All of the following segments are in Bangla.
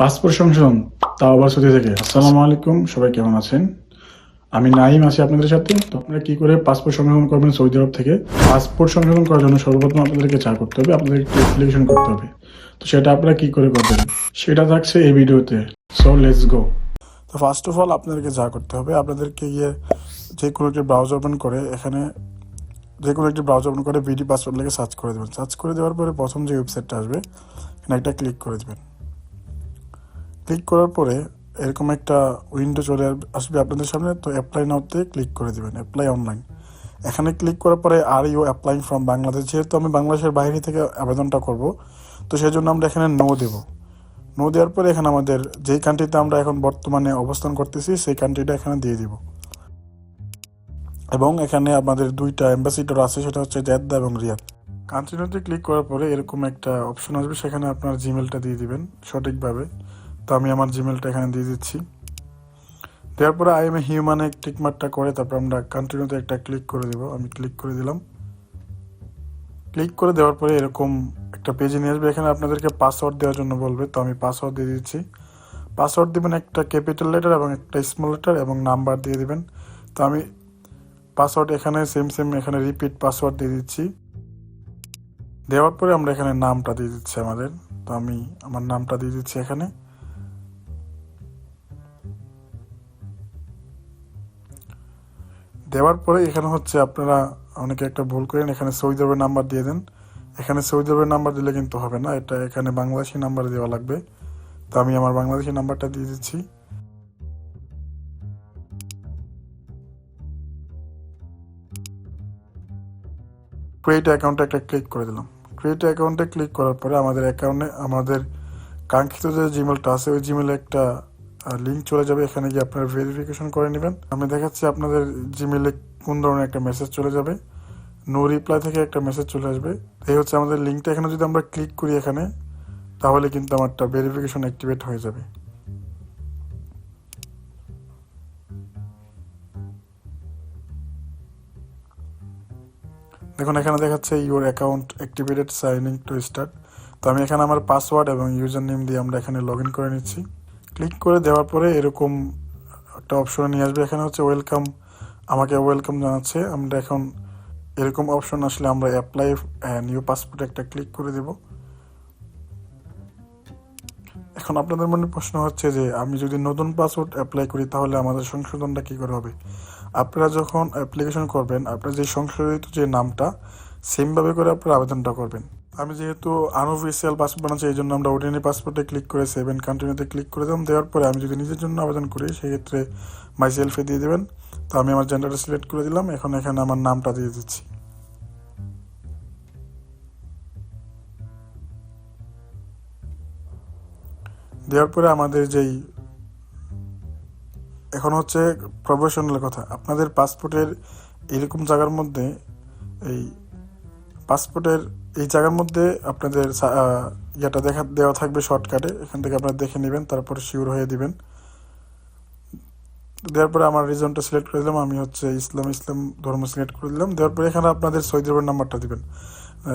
পাসপোর্ট সংশোধন, তাও আবার সৌদি থেকে। আসসালামু আলাইকুম, সবাই কেমন আছেন? আমি নাইম আছি আপনাদের সাথে। তো আপনারা কি করে পাসপোর্ট সংশোধন করবেন সৌদি আরব থেকে? পাসপোর্ট সংশোধন করার জন্য সর্বপ্রথম আপনাদেরকে চা করতে হবে আপনাদের একটি অ্যাপ্লিকেশন করতে হবে। তো সেটা আপনারা কি করে করবেন? সেটা থাকছে এই ভিডিওতে। সো লেটস গো তো ফার্স্ট অফ অল আপনাদেরকে যা করতে হবে, আপনাদেরকে গিয়ে যে কোনো একটি ব্রাউজার ওপেন করে এখানে যে কোনো একটি ব্রাউজার ওপেন করে বিডি পাসওয়ার্ড লিখে সার্চ করে দেবেন। সার্চ করে দেওয়ার পরে প্রথম যে ওয়েবসাইটটা আসবে, এখানে একটা ক্লিক করে দেবেন। ক্লিক করার পরে এরকম একটা উইন্ডো চলে আসবে আপনাদের সামনে, তো অ্যাপ্লাই নাওতে ক্লিক করে দেবেন অ্যাপ্লাই অনলাইন এখানে ক্লিক করার পরে are you applying from Bangladesh যেহেতু আমি বাংলাদেশের বাইরে থেকে আবেদনটা করব, তো সেই জন্য আমরা এখানে নো দেব। নো দেওয়ার পরে এখানে আমাদের যেই কান্ট্রিতে আমরা এখন বর্তমানে অবস্থান করতেছি, সেই কান্ট্রিটা এখানে দিয়ে দিব। এবং এখানে আমাদের দুইটা অ্যাম্বাসিডর আছে, সেটা হচ্ছে জেদ্দা এবং রিয়াদ। কন্টিনিউতে ক্লিক করার পরে এরকম একটা অপশন আসবে, সেখানে আপনার জিমেলটা দিয়ে দিবেন সঠিকভাবে। তো আমি আমার জিমেলটা এখানে দিয়ে দিচ্ছি। দেওয়ার পরে আই এম এ হিউম্যানে টিকমার্কটা করে তারপর আমরা কন্টিনিউতে একটা ক্লিক করে দেবো। আমি ক্লিক করে দিলাম। ক্লিক করে দেওয়ার পরে এরকম একটা পেজে নিয়ে আসবে। এখানে আপনাদেরকে পাসওয়ার্ড দেওয়ার জন্য বলবে। তো আমি পাসওয়ার্ড দিয়ে দিচ্ছি। পাসওয়ার্ড দিবেন একটা ক্যাপিটাল লেটার এবং একটা স্মল লেটার এবং নাম্বার দিয়ে দিবেন। তো আমি পাসওয়ার্ড এখানে সেম সেম এখানে রিপিট পাসওয়ার্ড দিয়ে দিচ্ছি। দেওয়ার পরে আমরা এখানে নামটা দিয়ে দিচ্ছি আমাদের। তো আমি আমার নামটা দিয়ে দিচ্ছি এখানে। দেওয়ার পরে এখানে হচ্ছে আপনারা অনেকে একটা ভুল করেন, এখানে সৌদি আরবের নাম্বার দিয়ে দেন। এখানে সৌদি আরবের নাম্বার দিলে কিন্তু হবে না, এটা এখানে বাংলাদেশি নাম্বার দেওয়া লাগবে। তো আমি আমার বাংলাদেশি নাম্বারটা দিয়ে দিচ্ছি। ক্রিয়েট অ্যাকাউন্টে একটা ক্লিক করে দিলাম। ক্রিয়েট অ্যাকাউন্টে ক্লিক করার পরে আমাদের অ্যাকাউন্টে আমাদের কাঙ্ক্ষিত যে জিমেলটা আছে, ওই জিমেলে একটা লিঙ্ক চলে যাবে, এখানে গিয়ে আপনারা ভেরিফিকেশন করে নেবেন। আমি দেখাচ্ছি আপনাদের জিমেলে কোন ধরনের একটা মেসেজ চলে যাবে। নো রিপ্লাই থেকে একটা মেসেজ চলে আসবে। এই হচ্ছে আমাদের লিঙ্কটা এখানে যদি আমরা ক্লিক করি এখানে, তাহলে কিন্তু আমারটা ভেরিফিকেশন অ্যাক্টিভেট হয়ে যাবে। দেখুন, এখানে দেখাচ্ছে your account activated sign in to start তো আমি এখানে আমার পাসওয়ার্ড এবং ইউজার নেম দিয়ে আমরা এখানে লগ ইন করে নিচ্ছি। ক্লিক করে দেওয়ার পরে এরকম একটা অপশন নিয়ে আসবে। এখানে হচ্ছে ওয়েলকাম আমাকে ওয়েলকাম জানাচ্ছে। আমরা এখন এরকম অপশন আসলে আমরা অ্যাপ্লাই নিউ পাসপোর্ট একটা ক্লিক করে দেব। এখন আপনাদের মনে প্রশ্ন হচ্ছে যে, আমি যদি নতুন পাসওয়ার্ড অ্যাপ্লাই করি, তাহলে আমাদের সংশোধনটা কী করে হবে? আপনারা যখন অ্যাপ্লিকেশন করবেন, আপনার যে সংশোধিত যে নামটা সেমভাবে করে আপনারা আবেদনটা করবেন। আমি যেহেতু আনঅফিসিয়াল পাসপোর্ট বানাচ্ছি, এই জন্য আমরা ওডিএনএ পাসপোর্টে ক্লিক করে সেভেন কন্টিনিউতে ক্লিক করে দিলাম দেওয়ার পরে আমি যদি নিজের জন্য আবেদন করি, সেক্ষেত্রে মাই সেলফে দিয়ে দেবেন। তো আমি আমার জেন্ডারটা সিলেক্ট করে দিলাম। এখন এখানে আমার নামটা দিয়ে দিচ্ছি। দেওয়ার পরে আমাদের যেই, এখন হচ্ছে প্রফেশনাল কথা। আপনাদের পাসপোর্টের এরকম জায়গার মধ্যে এই পাসপোর্টের এই জায়গার মধ্যে আপনাদের ইয়েটা দেখা, দেওয়া থাকবে শর্টকাটে এখান থেকে আপনারা দেখে নেবেন, তারপরে শিওর হয়ে দিবেন। দেওয়ার পরে আমার রিজনটা সিলেক্ট করে দিলাম, আমি হচ্ছে ইসলাম ইসলাম ধর্ম সিলেক্ট করে দিলাম। দেওয়ার পরে এখানে আপনাদের সৌদি নাম্বারটা দিবেন।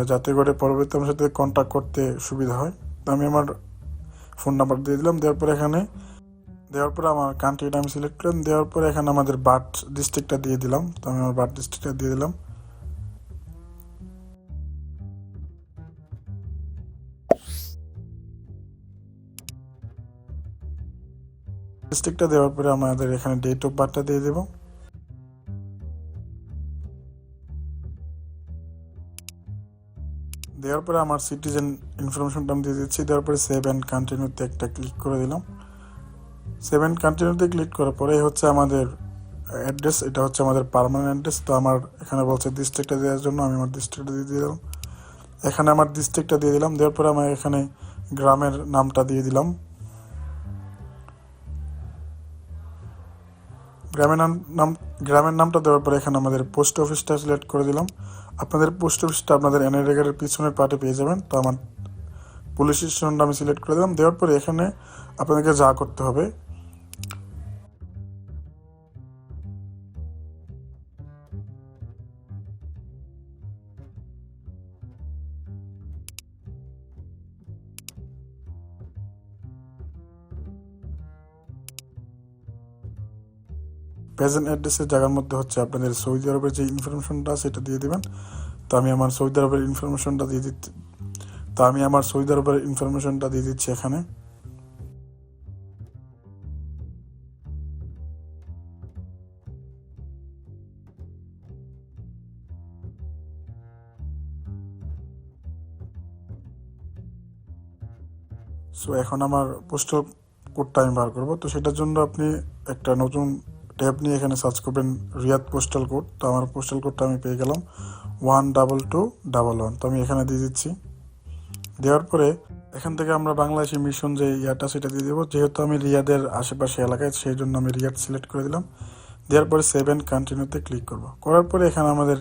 যাতে করে পরবর্তী আমার সাথে কন্ট্যাক্ট করতে সুবিধা হয়। তো আমি আমার ফোন নাম্বার দিয়ে দিলাম। দেওয়ার পরে এখানে, দেওয়ার পরে আমার কান্ট্রিটা আমি সিলেক্ট করলাম। দেওয়ার পরে এখানে আমাদের বার্থ ডিস্ট্রিক্টটা দিয়ে দিলাম। তো আমি আমার বার্থ ডিস্ট্রিক্টটা দিয়ে দিলাম। ডিস্ট্রিক্টটা দেওয়ার পরে আমাদের এখানে ডেট অফ বার্থটা দিয়ে দেবো। দেওয়ার পরে আমার সিটিজেন ইনফরমেশনটা আমি দিয়ে দিচ্ছি। দেওয়ার পরে সেভ অ্যান্ড কন্টিনিউতে একটা ক্লিক করে দিলাম। সেভেন কন্টিনিউতে ক্লিক করার পরে হচ্ছে আমাদের অ্যাড্রেস এটা হচ্ছে আমাদের পারমানেন্ট অ্যাড্রেস তো আমার এখানে বলছে ডিস্ট্রিক্টটা দেওয়ার জন্য আমি আমার ডিস্ট্রিক্টটা দিয়ে দিলাম। এখানে আমার ডিস্ট্রিক্টটা দিয়ে দিলাম। দেওয়ার পরে আমার এখানে গ্রামের নামটা দিয়ে দিলাম। গ্রামের নাম নাম, গ্রামের নামটা দেওয়ার পরে এখানে আমাদের পোস্ট অফিসটা সিলেক্ট করে দিলাম। আপনাদের পোস্ট অফিসটা আপনাদের এনআইরেগারের পিছনের পার্টে পেয়ে যাবেন। তো আমার পুলিশ স্টেশনটা আমি সিলেক্ট করে দিলাম। দেওয়ার পরে এখানে আপনাদেরকে যা করতে হবে প্রেজেন্ট অ্যাড্রেসের জায়গার মধ্যে হচ্ছে আপনাদের সৌদি আরবের যে ইনফরমেশনটা সেটা দিয়ে দেবেন। তো আমি আমার সৌদি আরবের ইনফরমেশনটা দিয়ে দিচ্ছি তো আমি আমার সৌদি আরবের ইনফরমেশনটা দিয়ে দিচ্ছি এখানে। সো এখন আমার পোস্টাল কোডটা আমি বার করব। তো সেটার জন্য আপনি একটা নতুন ট্যাব নিয়ে এখানে সার্চ করবেন রিয়াদ পোস্টাল কোড তো আমার পোস্টাল কোডটা আমি পেয়ে গেলাম one double two double one তো আমি এখানে দিয়ে দিচ্ছি। দেওয়ার পরে এখান থেকে আমরা বাংলাদেশি মিশন যে ইয়াটা সেটা দিয়ে দেবো। যেহেতু আমি রিয়াদের আশেপাশে এলাকায় সেই জন্য আমি রিয়াদ সিলেক্ট করে দিলাম। দেওয়ার পরে সেভেন কন্টিনিউতে ক্লিক করব। করার পরে এখানে আমাদের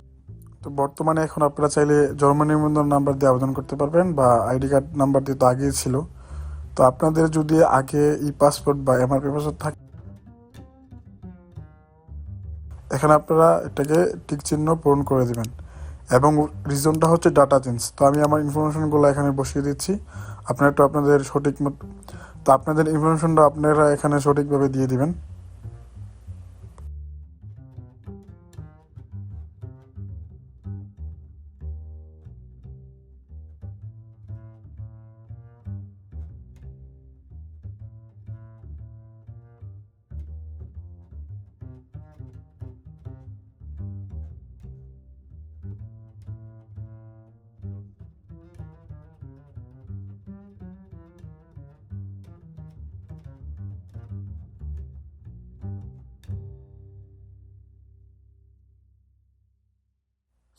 তো বর্তমানে এখন আপনারা চাইলে জন্ম নিবন্ধন নাম্বার দিয়ে আবেদন করতে পারবেন বা আইডি কার্ড নাম্বার দিয়ে তো আগেই ছিল। তো আপনাদের যদি আগে ই পাসপোর্ট বা এমআরপি পাসপোর্ট থাকে এখানে আপনারা এটাকে টিক চিহ্ন পূরণ করে দেবেন। এবং রিজনটা হচ্ছে ডাটা চেঞ্জ। তো আমি আমার ইনফরমেশনগুলো এখানে বসিয়ে দিচ্ছি। আপনারা একটু আপনাদের সঠিক মতো তো আপনাদের ইনফরমেশনটা আপনারা এখানে সঠিকভাবে দিয়ে দিবেন।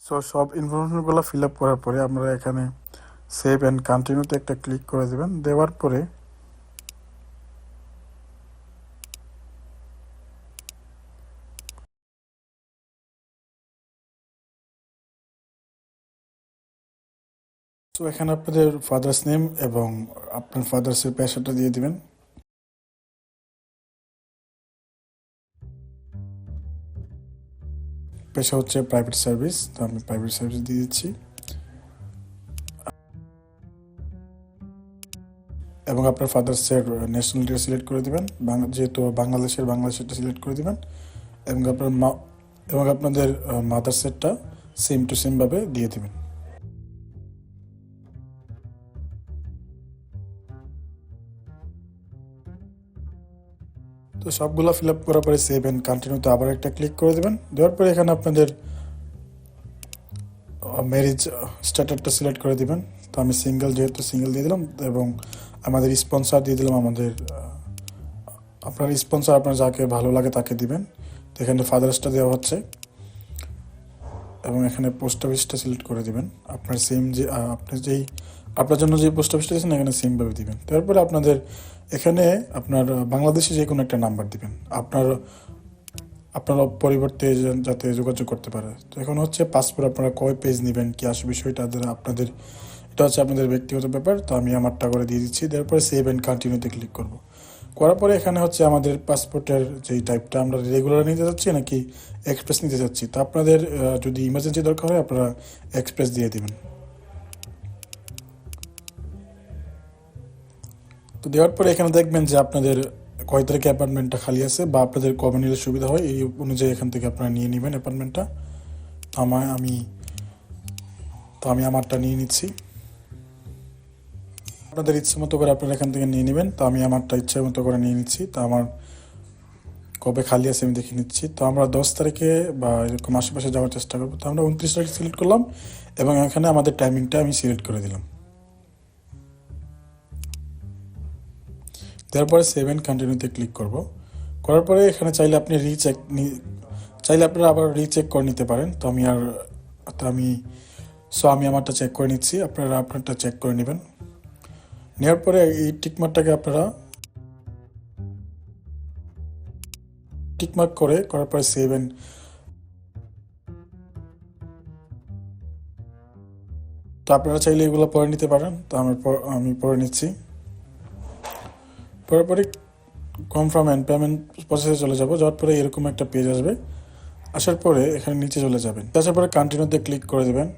সো সব ইনফরমেশনগুলো ফিল আপ করার পরে আমরা এখানে সেভ অ্যান্ড কন্টিনিউতে একটা ক্লিক করে দেবেন। দেওয়ার পরে তো এখানে আপনাদের ফাদার্স নেম এবং আপনার ফাদার্সের পেশাটা দিয়ে দিবেন। পেশা হচ্ছে প্রাইভেট সার্ভিস তো আমি প্রাইভেট সার্ভিস দিয়ে দিচ্ছি। এবং আপনার ফাদার্সের ন্যাশনালিটিটা সিলেক্ট করে দেবেন। যেহেতু বাংলাদেশের, বাংলাদেশেরটা সিলেক্ট করে দেবেন। এবং আপনার মা, এবং আপনাদের মাদার সেটটা সেম টু সেমভাবে দিয়ে দিবেন। তো সবগুলো ফিল আপ করার পরে সেভ অ্যান্ড কন্টিনিউতে আবার একটা ক্লিক করে দেবেন। দেওয়ার পরে এখানে আপনাদের ম্যারেজ স্ট্যাটাসটা সিলেক্ট করে দিবেন। তো আমি সিঙ্গেল যেহেতু সিঙ্গেল দিয়ে দিলাম এবং আমাদের স্পন্সার দিয়ে দিলাম আমাদের আপনার স্পন্সার আপনার যাকে ভালো লাগে তাকে দিবেন। তো এখানে ফাদার্সটা দেওয়া হচ্ছে। এবং এখানে পোস্ট অফিসটা সিলেক্ট করে দিবেন। আপনার সেম যে আপনার যেই, আপনার জন্য যে পোস্ট অফিসটা দিয়েছেন, এখানে সেমভাবে দিবেন। তারপরে আপনাদের এখানে আপনার বাংলাদেশে যে কোনো একটা নাম্বার দিবেন। আপনার আপনার পরিবর্তে যাতে যোগাযোগ করতে পারে। তো এখন হচ্ছে পাসপোর্ট আপনারা কয় পেজ নেবেন, কি আসবে বিষয়টা যারা আপনাদের, এটা হচ্ছে আপনাদের ব্যক্তিগত ব্যাপার। তো আমি আমারটা করে দিয়ে দিচ্ছি। তারপরে সেভ অ্যান্ড কন্টিনিউতে ক্লিক করব। করার পরে এখানে হচ্ছে আমাদের পাসপোর্টের যেই টাইপটা আমরা রেগুলার নিতে যাচ্ছি নাকি এক্সপ্রেস নিতে যাচ্ছি? তো আপনাদের যদি ইমার্জেন্সি দরকার হয়, আপনারা এক্সপ্রেস দিয়ে দেবেন। তো দেওয়ার পরে এখানে দেখবেন যে আপনাদের কয় তারিখে অ্যাপার্টমেন্টটা খালি আছে বা আপনাদের কবে নিলে সুবিধা হয়, এই অনুযায়ী এখান থেকে আপনারা নিয়ে নেবেন অ্যাপার্টমেন্টটা তো আমার আমি, তো আমি আমারটা নিয়ে নিচ্ছি। আপনাদের ইচ্ছে মতো করে আপনারা এখান থেকে নিয়ে নেবেন। তো আমি আমারটা ইচ্ছে মতো করে নিয়ে নিচ্ছি। তো আমার কবে খালি আছে আমি দেখে নিচ্ছি। তো আমরা দশ তারিখে বা এরকম আশেপাশে যাওয়ার চেষ্টা করব। তো আমরা উনত্রিশ তারিখ সিলেক্ট করলাম এবং এখানে আমাদের টাইমিংটা আমি সিলেক্ট করে দিলাম। তারপরে সেভেন কন্টিনিউতে ক্লিক করব। করার পরে এখানে চাইলে আপনি রিচেক চাইলে আপনারা আবার রিচেক করে নিতে পারেন। তো আমি আর, তো আমি সো আমি আমারটা চেক করে নিচ্ছি। আপনারা আপনারটা চেক করে নেবেন। নেওয়ার পরে এই টিকমার্কটাকে আপনারা টিকমার্ক করে করার পরে সেভেন তো আপনারা চাইলে এগুলো পরে নিতে পারেন। তো আমি আমি পরে নিচ্ছি। পরে পরে কনফার্ম অ্যান্ড পেমেন্ট প্রসেসে চলে যাব। যাওয়ার পরে এরকম একটা পেজ আসবে। আসার পরে এখানে নিচে চলে যাবেন। আসার পরে কন্টিনিউতে ক্লিক করে দেবেন।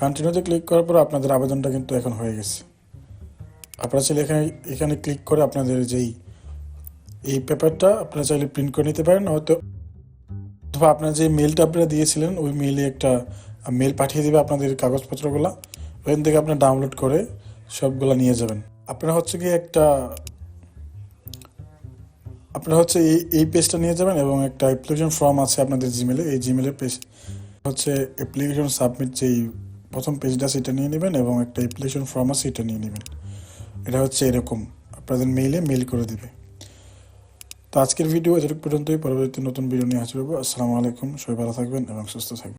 কন্টিনিউতে ক্লিক করার পর আপনাদের আবেদনটা কিন্তু এখন হয়ে গেছে। আপনারা চাইলে এখানে এখানে ক্লিক করে আপনাদের যেই, এই পেপারটা আপনারা চাইলে প্রিন্ট করে নিতে পারেন। হয়তো অথবা আপনার যে মেলটা আপনারা দিয়েছিলেন, ওই মেলে একটা মেল পাঠিয়ে দেবে আপনাদের কাগজপত্রগুলো। ওখান থেকে আপনার ডাউনলোড করে সবগুলো নিয়ে যাবেন। আপনারা হচ্ছে কি একটা, আপনারা হচ্ছে এই এই পেজটা নিয়ে যাবেন এবং একটা অ্যাপ্লিকেশন ফর্ম আছে আপনাদের জিমেলে এই জিমেলের পেজ হচ্ছে অ্যাপ্লিকেশন সাবমিট যেই প্রথম পেজটা সেটা নিয়ে নেবেন এবং একটা অ্যাপ্লিকেশন ফর্ম আছে, সেটা নিয়ে নেবেন। এটা হচ্ছে এরকম। আপনাদের মেইলে মেইল করে দেবে। তো আজকের ভিডিও এতটুকু পর্যন্তই। পরবর্তী নতুন ভিডিও নিয়ে হাজির হব। আসসালামু আলাইকুম। সবাই ভালো থাকবেন এবং সুস্থ থাকবেন।